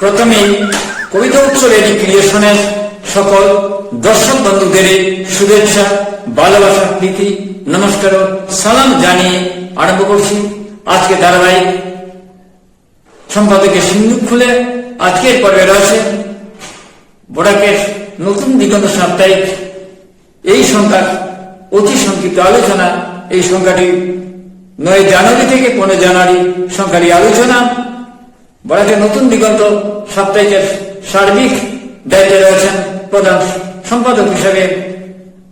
প্রথমেই কবিতা উৎসব এডি ক্রিয়েশনের সকল দর্শক বন্ধুদের শুভেচ্ছা, ভালোবাসা, প্রীতি, নমস্কার সালাম জানিয়ে আরম্ভ করছি আজকে ধারাবাহিক সম্পাদকের সিন্ধু খুলে। আজকের পর্বে রয়েছে বড়াকের নতুন দিগন্ত সাপ্তাহিক এই সংখ্যার অতি সংক্ষিপ্ত আলোচনা। এই সংখ্যাটি নয় জানুয়ারি থেকে পনেরো জানুয়ারি সংখ্যাটি আলোচনা। বরাকের নতুন দিগন্ত সাপ্তাহিকের সার্বিক দায়িত্বে রয়েছেন প্রধান সম্পাদক হিসেবে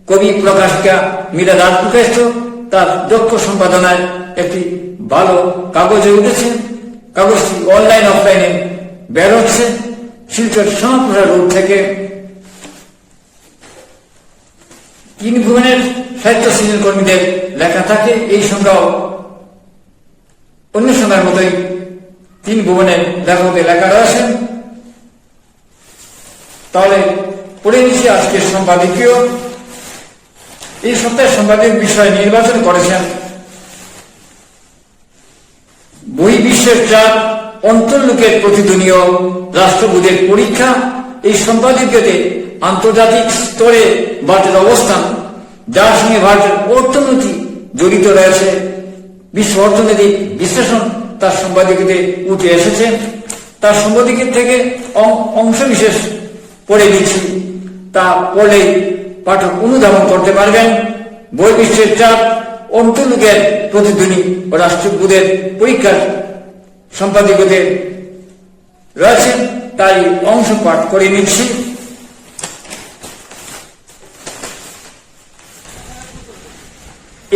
কবি প্রকাশিকা মীরা প্রকাশিত তার দক্ষ সম্পাদনায় একটি ভালো কাগজে উঠেছে। কাগজটি অনলাইন, অফলাইনে বের হচ্ছে। শিল্পের শ্যামাপ্রসাদ রোড থেকে তিন ভুবনের সাহিত্য সৃজন কর্মীদের লেখা থাকে। এই সংখ্যাও অন্য সময়ের মতোই তিন ভুবনের লেখকদের লেখা রয়েছেন। তাহলে পড়ে নিচ্ছি আজকের সম্পাদকীয়। এই সপ্তাহের সম্পাদক বিষয় নির্বাচন করেছেন। বহির্বিশ্বের চাপ অন্তর্লোকের প্রতিদ্বনীয় রাষ্ট্রবোধের পরীক্ষা। এই সম্পাদকীয়তে আন্তর্জাতিক স্তরে ভারতের অবস্থান, যার সঙ্গে ভারতের অর্থনীতি জড়িত রয়েছে। বিশ্ব অর্থনৈতিক বিশ্লেষণ তার সম্পাদকীয়তে উঠে এসেছে। তার সম্পাদকীয় থেকে অংশ বিশেষ পড়ে দিচ্ছি তা পড়লেই পাঠক অনুধাবন করতে পারবেন। বই বিশ্বের চাপ অন্তর্লোকের প্রতিধ্বনি ও রাষ্ট্রবোধের পরীক্ষার সম্পাদকদের রয়েছে, তাই অংশ পাঠ করে নিচ্ছি।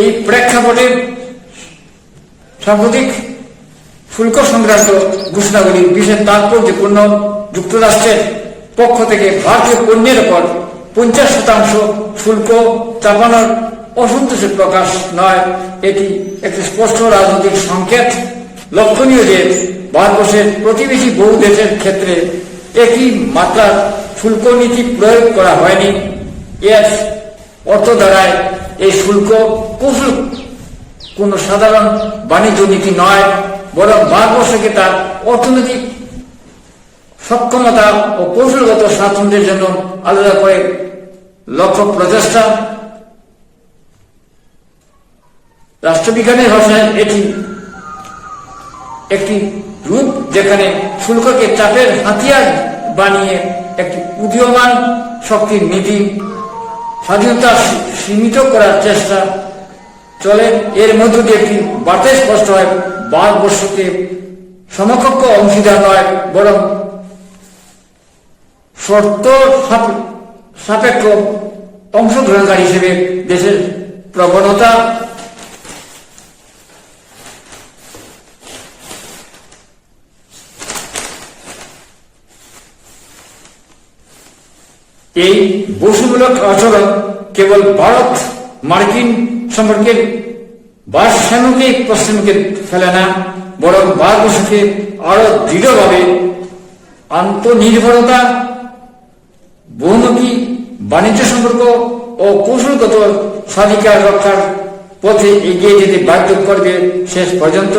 এই প্রেক্ষাপটে সাম্প্রতিক শুল্ক সংক্রান্ত ঘোষণাগুলি বিশেষ তাৎপর্যপূর্ণ যুক্তরাষ্ট্রের পক্ষ থেকে ভারতীয় পণ্যের উপর পঞ্চাশ শতাংশ শুল্ক চাপানোর অসন্তোষের প্রকাশ নয়। এটি একটি স্পষ্ট রাজনৈতিক সংকেত। লক্ষণীয় যে ভারতবর্ষের প্রতিবেশী বহু দেশের ক্ষেত্রে একই মাত্রার শুল্ক নীতি প্রয়োগ করা হয়নি। এর অর্থ দ্বারায় এই শুল্ক কৌশল কোন সাধারণ বাণিজ্য নীতি নয়। বরং ভারতবর্ষকে তার অর্থনৈতিক সক্ষমতা ও কৌশলগত স্বাতন্ত্র্যের জন্য আলাদা করে লক্ষ্য প্রচেষ্টা। রাষ্ট্রবিজ্ঞানের ভাষায় এটি একটি রূপ যেখানে শুল্ককে চাপের হাতিয়ার বানিয়ে একটি উদীয়মান শক্তির নীতি স্বাধীনতা সীমিত করার চেষ্টা চলে। এর মধ্য দিয়ে একটি বার্তা স্পষ্ট হয় ভারতবর্ষকে সমকক্ষ অংশীদার নয়, বরং শর্ত সাপেক্ষ অংশগ্রহণকারী হিসেবে দেশের প্রবণতা এই বসুমূলক আচরণ কেবল ভারত মার্কিন সম্পর্কের ভারসাম্যকে প্রশ্নকে ফেলে না, বরং ভারতবর্ষকে আরও দৃঢ়ভাবে আন্তনির্ভরতা বহুমুখী বাণিজ্য সম্পর্ক ও কৌশলগত স্বাধিকার রক্ষার পথে এগিয়ে যেতে বাধ্য করবে শেষ পর্যন্ত।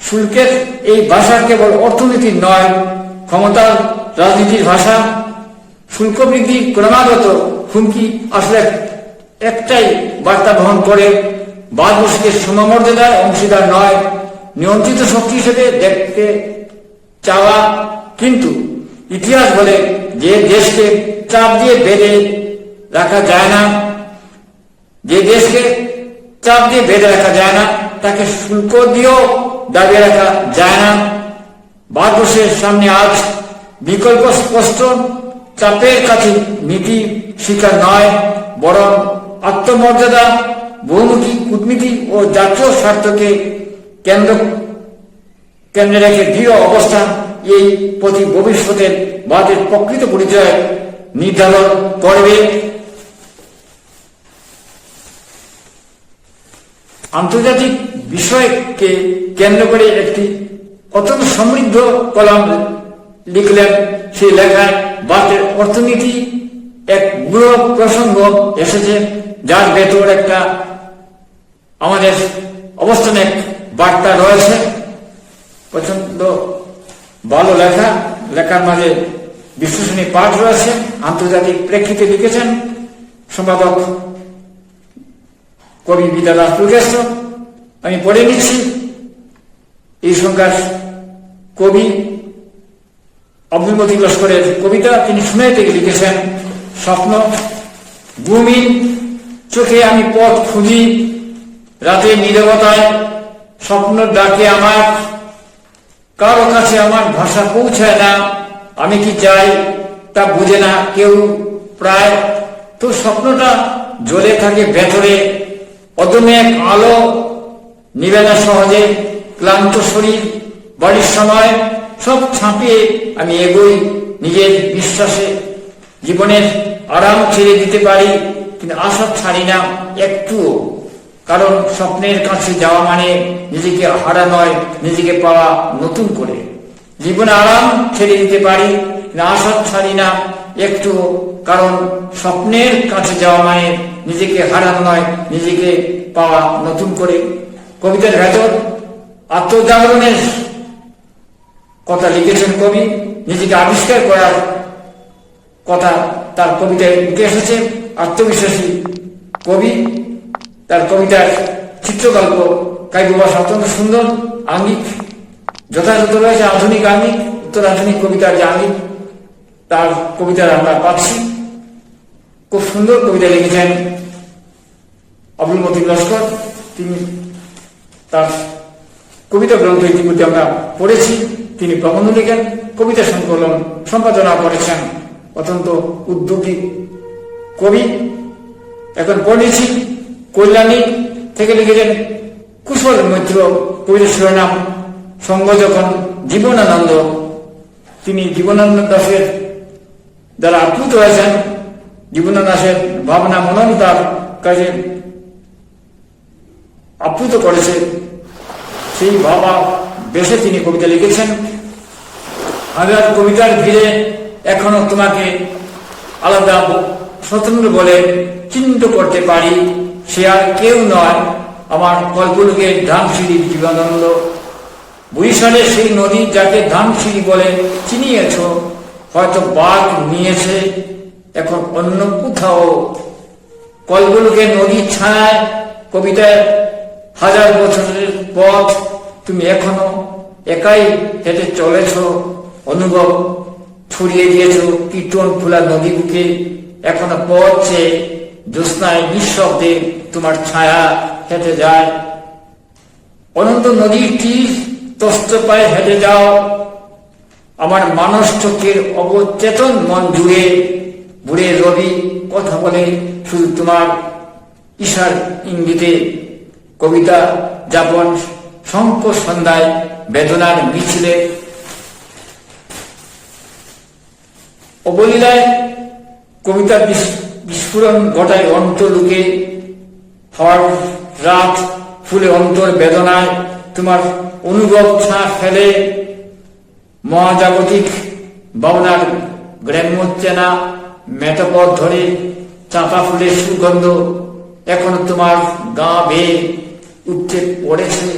শুল্কের এই ভাষা কেবল অর্থনীতি নয়, ক্ষমতার রাজনীতির ভাষা। শুল্ক বৃদ্ধি ক্রমাগত হুমকি আসলে একটাই বার্তা বহন করে ভারতবর্ষকে সমমর্যাদার অংশীদার নয়। নিয়ন্ত্রিত শক্তি হিসেবে দেখতে চাওয়া কিন্তু ইতিহাস বলে যে দেশকে চাপ দিয়ে বেঁধে রাখা যায় না, যে দেশকে চাপ দিয়ে বেঁধে রাখা যায় না, তাকে শুল্ক দিয়েও দাবিয়ে রাখা যায় না। ভারতবর্ষের সামনে আজ বিকল্প স্পষ্ট চাপের কাছে নীতি শিকার নয়, বরং আত্মমর্যাদা বহুমুখী কূটনীতি ও জাতীয় স্বার্থকে কেন্দ্র, কেন্দ্রে রেখে দৃঢ় অবস্থান এই প্রতি ভবিষ্যতের বাদের প্রকৃত পরিচয় নির্ধারণ করবে। আন্তর্জাতিক বিষয়কে কেন্দ্র করে একটি অত্যন্ত সমৃদ্ধ কলাম লিখলেন। সেই লেখায় ভারতের অর্থনীতি এক গুরু প্রসঙ্গ এসেছে, যার ভেতর একটা আমাদের অবস্থানে বার্তা রয়েছে। প্রচণ্ড ভালো লেখা, লেখার মাঝে বিশ্লেষণী পাঠ রয়েছে। আন্তর্জাতিক প্রেক্ষিতে লিখেছেন সম্পাদক কবি বিদ্যাদাস প্রকাশ্য আমি পড়ে নিচ্ছি এই সংখ্যার কবি মতিন লস্করের কবিতা। তিনি শুনে থেকে লিখেছেন, স্বপ্ন, ভূমি, চোখে আমি পথ খুঁজি রাতে নীরবতায় স্বপ্ন ডাকে আমার, কারও কাছে আমার ভাষা পৌঁছায় না, আমি কি চাই তা বুঝে না কেউ প্রায়। তো স্বপ্নটা জ্বলে থাকে ভেতরে, অদমে এক আলো নিবে না সহজে। ক্লান্ত শরীর, বাড়ির সময়, সব ছাপিয়ে আমি এগোই নিজের বিশ্বাসে। জীবনের আরাম ছেড়ে দিতে পারি, কিন্তু আশা ছাড়ি না একটুও। কারণ স্বপ্নের কাছে যাওয়া মানে নিজেকে হারা নয়, নিজেকে পাওয়া নতুন করে। জীবনে আরাম ছেড়ে দিতে পারি আশা ছাড়ি না, একটু কারণ স্বপ্নের কাছে যাওয়া মানে নিজেকে হারানো নয়, নিজেকে পাওয়া নতুন করে। কবিতার ভেতর আত্মজাগরণের কথা লিখেছেন কবি, নিজেকে আবিষ্কার করার কথা তার কবিতায় উঠে এসেছে। আত্মবিশ্বাসী কবি তার কবিতার চিত্রকল্প কাব্য ভাষা অত্যন্ত সুন্দর, আঙ্গিক, যথাযথ রয়েছে আধুনিক আঙ্গিক উত্তর আধুনিক কবিতার যে আঙ্গিক, তার কবিতার আমরা পাচ্ছি। খুব সুন্দর কবিতা লিখেছেন আব্দুল মতিন লস্কর। তিনি তার কবিতা গ্রন্থ ইতিমধ্যে আমরা পড়েছি। তিনি প্রবন্ধ লিখেন, কবিতা সংকলন সম্পাদনা করেছেন। অত্যন্ত উদ্যোগী কবি। এখন পড়েছি কল্যাণী থেকে লিখেছেন কুশল মৈত্র কবিতার শিরোনাম সঙ্গ যখন জীবনানন্দ। তিনি জীবনানন্দ দাসের দ্বারা আপ্লুত হয়েছেন। জীবনানন্দ দাসের ভাবনা মনন তার কাজে আপ্লুত করেছে। সেই বাবা বেশে তিনি কবিতা লিখেছেন। হাজার কবিতার ভিড়ে এখনও তোমাকে আলাদা স্বতন্ত্র বলে চিহ্নিত করতে পারি। সে আর কেউ নয়। আমার কল্পলোকের ধানসিঁড়ির জীবনানন্দ। বরিশালের সেই নদী যাকে ধানসিঁড়ি বলে চিনিয়েছ, হয়তো বাঘ নিয়েছে, এখন অন্য কোথাও। কল্পলোকের নদীর ছায় কবিতায় হাজার বছরের পথ তুমি এখনও একাই হেঁটে চলেছ, অনুভব ছড়িয়ে দিয়েছ কীর্তন ফুলা নদী বুকে এখনও পথ চেয়ে জ্যোৎস্নায় নিঃশব্দে তোমার ছায়া হেঁটে যায়। অনন্ত নদীর তীর তস্ত পায়ে হেঁটে যাও। আমার মানস চোখের অবচেতন মন জুড়ে বুড়ে রবি কথা বলে শুধু তোমার ঈশার ইঙ্গিতে। কবিতা যাপন শঙ্ক সন্ধ্যায় বেদনার মিছিলে। অবলীলায় কবিতা বিস- বিস্ফোরণ ঘটায় অন্তর্লুকে। হওয়ার রাত ফুলে অন্তর বেদনায় তোমার অনুভব ছা ফেলে। মহাজাগতিক ভাবনার গ্রাম্যচেনা মেটাপথ ধরে চাঁপা ফুলের সুগন্ধ এখন তোমার গা বেয়ে উঠতে পড়েছে।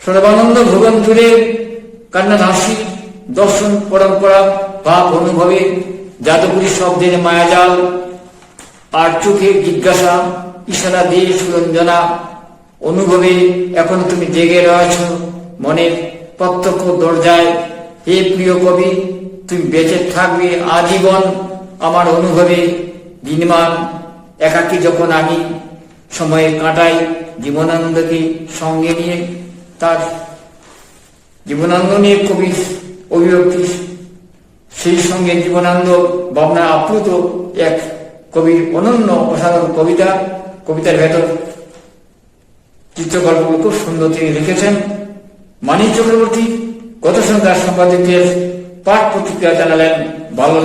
সর্বানন্দ ভুবন জুড়ে কান্নার হাসি দর্শন পরম্পরা, ভাব অনুভবে জাদুপুরী শব্দের মায়াজাল আর চোখে জিজ্ঞাসা ইশারা দিয়ে সুরঞ্জনা, অনুভবে এখন তুমি জেগে রয়েছ, মনের প্রত্যক্ষ দরজায়, হে প্রিয় কবি, তুমি বেঁচে থাকবে আজীবন আমার অনুভবে, দিনমান একাকী যখন আমি সময়ে কাটাই জীবনানন্দকে সঙ্গে নিয়ে তার জীবনানন্দ নিয়ে কবি অভিব্যক্তি সেই সঙ্গে জীবনানন্দ ভাবনা আপ্লুত এক কবির অনন্য অসাধারণ কবিতা, কবিতার ভেতর চিত্রকল্পগুলো খুব সুন্দর তিনি লিখেছেন। মানিক চক্রবর্তী, গত সন্ধ্যার সম্পাদকের পাঠ প্রতিক্রিয়া জানালেন, ভালো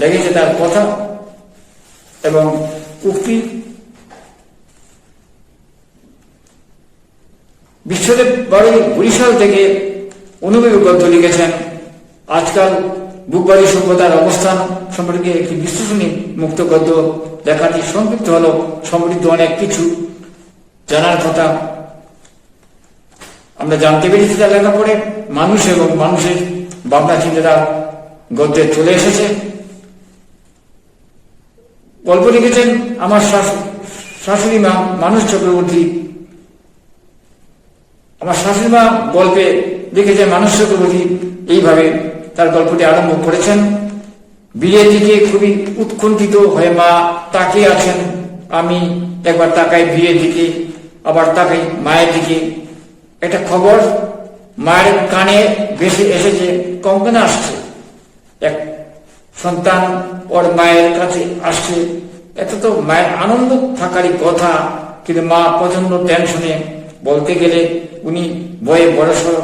লেগেছে তার কথা এবং উক্তি বিশ্বদেব বাড়ি বরিশাল থেকে অনুভবী গদ্য লিখেছেন, আজকাল বুকবাড়ি সভ্যতার অবস্থান সম্পর্কে একটি বিশ্লেষণী মুক্ত গদ্য লেখাটি সংক্ষিপ্ত হল সমৃদ্ধ অনেক কিছু জানার কথা। আমরা জানতে পেরেছি তার লেখা পড়ে, মানুষ এবং মানুষের ভাবনা চিন্তাধারা গদ্যে চলে এসেছে। গল্প লিখেছেন আমার শাশুড়ি মা মানুষ চক্রবর্তী। আমার শাশুড়ি মা গল্পে লিখেছেন মানুষ চক্রবর্তী, এইভাবে তার গল্পটি আরম্ভ করেছেন। বিয়ে দিকে খুবই উৎকণ্ঠিত হয়ে মা তাকে আছেন। আমি একবার তাকাই বিয়ের দিকে, আবার তাকাই মায়ের দিকে। একটা খবর, মায়ের কানে ভেসে এসেছে, কঙ্কনে আসছে। এক সন্তান ওর মায়ের কাছে আসছে। এত তো মায়ের আনন্দ থাকারই কথা, কিন্তু মা প্রচণ্ড টেনশনে বলতে গেলে উনি বয়ে বড়সড়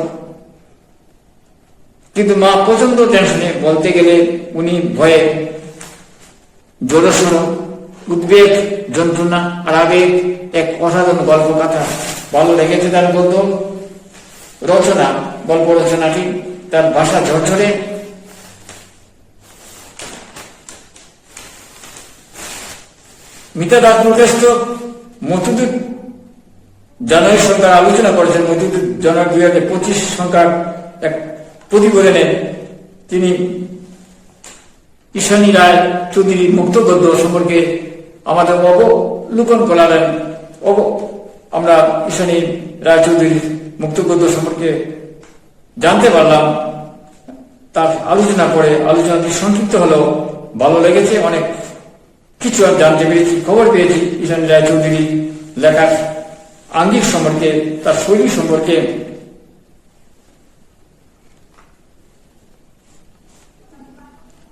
কিন্তু মা প্রচণ্ড টেনশনে বলতে গেলে উনি ভয়ে জোরসড় উদ্বেগ, যন্ত্রণা আর আবেগ, এক অসাধারণ গল্প কথা ভালো লেগেছে তার গল্প রচনা, গল্প রচনাটি তার ভাষা ঝরঝরে। মিতা দাস প্রকাশিত মধুদূত জানুয়ারি সরকার আলোচনা করেছেন। মধুদূত জানুয়ারি দুই হাজার পঁচিশ সংখ্যার এক প্রতিবেদনে তিনি ঈশানী রায় চৌধুরী মুক্তগদ্য সম্পর্কে আমাদের অবলোকন করালেন। অব আমরা ঈশানী রায় চৌধুরীর মুক্তগদ্য সম্পর্কে জানতে পারলাম। তার আলোচনা করে আলোচনাটি সংক্ষিপ্ত হলেও ভালো লেগেছে। অনেক কিছু আর জানতে পেরেছি, খবর পেয়েছি। ঈশানী রায় চৌধুরী লেখার আঙ্গিক সম্পর্কে, তার শৈলী সম্পর্কে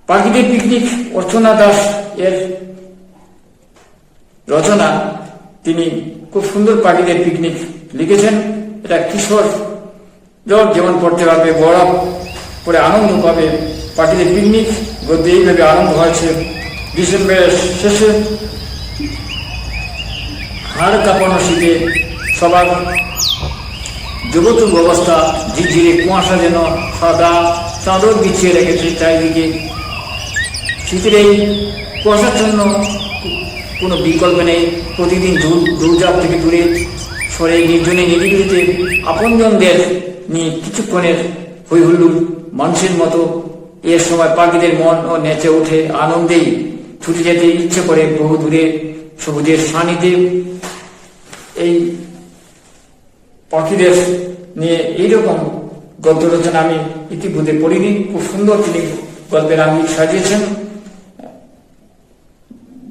পাখিদের পিকনিক অর্চনা দাস এর রচনা, তিনি খুব সুন্দর পাখিদের পিকনিক লিখেছেন। এটা কিশোর যেমন পড়তে পারবে, বড় পরে আনন্দ পাবে। পাখিদের পিকনিক গদ্যে এইভাবে আনন্দ হয়েছে। ডিসেম্বরের শেষে হাড় কাঁপানো শীতে সবার জগতুর অবস্থা ঝিরঝিরে কুয়াশা যেন সাদা চাদর বিছিয়ে রেখেছে চারিদিকে। শীতের এই জন্য কোনো বিকল্প নেই। প্রতিদিন দূর থেকে দূরে সরে নির্জনে নিরিবিলিতে আপনজনদের নিয়ে কিছুক্ষণের হই হুল্লুর মানুষের মতো এর সময় পাখিদের মন ও নেচে ওঠে আনন্দেই। ছুটে যেতে ইচ্ছে করে বহু দূরে সবুজের সান্নিধ্যে এই পাখিদের নিয়ে এইরকম গদ্য রচনা আমি ইতিমধ্যে পড়িনি। খুব সুন্দর তিনি গল্পের আমি সাজিয়েছেন।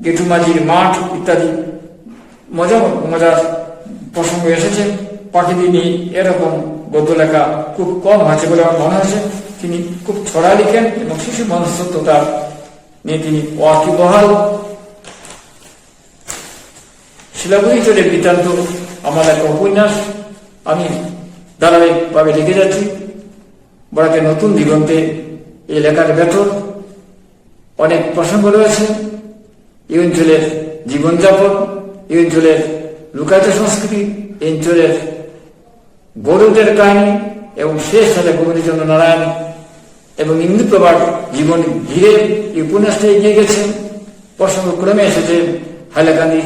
গেটুমাঝির মাঠ ইত্যাদি। মজা, মজার প্রসঙ্গ এসেছে। পাখিদের নিয়ে এরকম গদ্য লেখা খুব কম আছে বলে আমার মনে হয়েছে তিনি খুব ছড়া লিখেন এবং শিশু মনস্তত্বতা নিয়ে তিনি ওয়াকিবহাল শিলাবুই চলে বৃত্তান্ত আমার একটা উপন্যাস। আমি ধারাবাহিকভাবে লিখে যাচ্ছি। বড়াকে নতুন দিগন্তে এই লেখার ভেতর অনেক প্রসঙ্গ রয়েছে। এই অঞ্চলের জীবনযাপন এই অঞ্চলের লুকায়িত সংস্কৃতি এই অঞ্চলের গরুদের কাহিনী এবং শেষ সাথে গোবিন্দচন্দ্র নারায়ণ এবং ইন্দুপ্রভার জীবন ঘিরে এই উপন্যাসটা এগিয়ে গেছে। প্রসঙ্গ ক্রমে এসেছে হাইলাকান্দি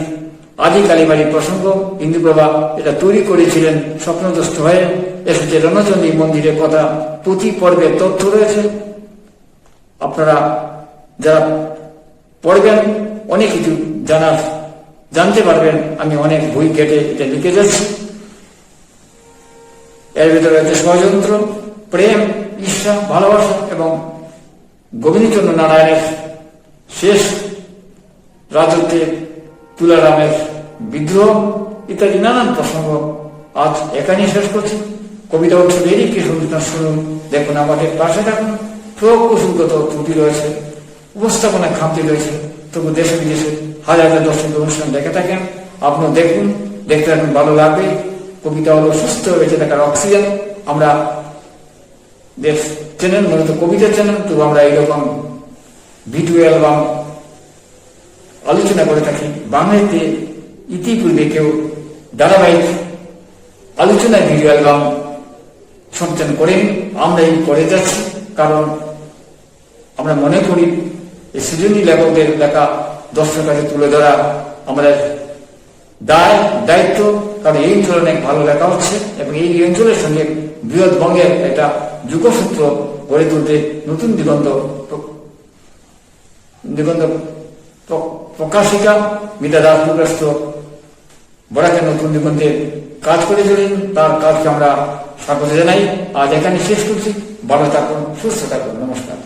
আদি কালীবাড়ির প্রসঙ্গ। ইন্দুপ্রভা এটা তৈরি করেছিলেন স্বপ্নদস্ত হয়ে। এসেছে রণচন্ডী মন্দিরের কথা। প্রতি পর্বে তথ্য রয়েছে। আপনারা যারা পড়বেন অনেক কিছু জানার, জানতে পারবেন। আমি অনেক বই কেটে এটা লিখে যাচ্ছি। এর ভিতরে রয়েছে ষড়যন্ত্র, প্রেম, ঈর্ষা, ভালোবাসা এবং গোবিন্দচন্দ্র নারায়ণের শেষ রাজত্বে তুলারামের বিদ্রোহ ইত্যাদি নানান প্রসঙ্গ আজ এখানেই শেষ করছি। কবিতা উৎসব এরই কি শুনতে শুনুন। দেখুন আমাদের পাশে থাকুন। প্রকৌশলগত ত্রুটি রয়েছে উপস্থাপনা খামতি রয়েছে। তবু দেশে বিদেশে হাজার হাজার দর্শক অনুষ্ঠান দেখে থাকেন। আপনার দেখুন, দেখতে থাকুন, ভালো লাগবে। কবিতা হলো, সুস্থ বেঁচে থাকার অক্সিজেন। আমরা দেশ চ্যানেল, মূলত কবিতা চ্যানেল, তো আমরা এইরকম ভিডিও, অ্যালবাম আলোচনা করে থাকি। বাংলাতে ইতিপূর্বে কেউ ধারাবাহিক আলোচনা ভিডিও, অ্যালবাম সঞ্চালন করেন। আমরা এই করে যাচ্ছি, কারণ আমরা মনে করি এই সৃজনী লেখকদের লেখা দর্শকের কাছে তুলে ধরা আমাদের দায়, দায়িত্ব। কারণ এই অঞ্চলে অনেক ভালো লেখা হচ্ছে এবং এই অঞ্চলের সঙ্গে বৃহৎ বঙ্গের একটা যুগসূত্র গড়ে তুলতে নতুন দিগন্ত দিগন্ত প্রকাশিকা মিতা দাস প্রকাশিত বড়াকে নতুন দিগন্তে কাজ করে চলেন তার কাজকে আমরা স্বাগত জানাই। আজ এখানে শেষ করছি। ভালো থাকুন, সুস্থ থাকুন। নমস্কার।